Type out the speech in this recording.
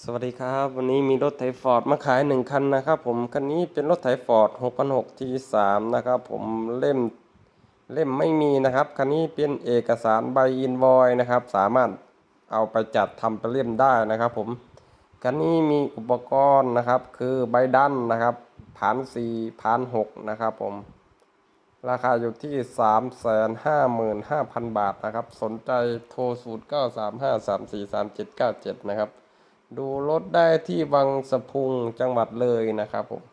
สวัสดีครับ วันนี้มีรถไถฟอร์ดมาขายหนึ่งคันนะครับ ผมคันนี้เป็นรถไถฟอร์ด6,600 T3 นะครับ ผมเล่มเล่มไม่มีนะครับคันนี้เป็นเอกสารใบอินวอยนะครับ สามารถเอาไปจัดทำเป็นเล่มได้นะครับ ผมคันนี้มีอุปกรณ์นะครับ คือใบดันนะครับผ่านสี่ผ่านหกนะครับ ผม ราคาอยู่ที่355,000บาทนะครับ สนใจโทร0935343797นะครับ ดูรถได้ที่วังสะพุงจังหวัดเลยนะครับผม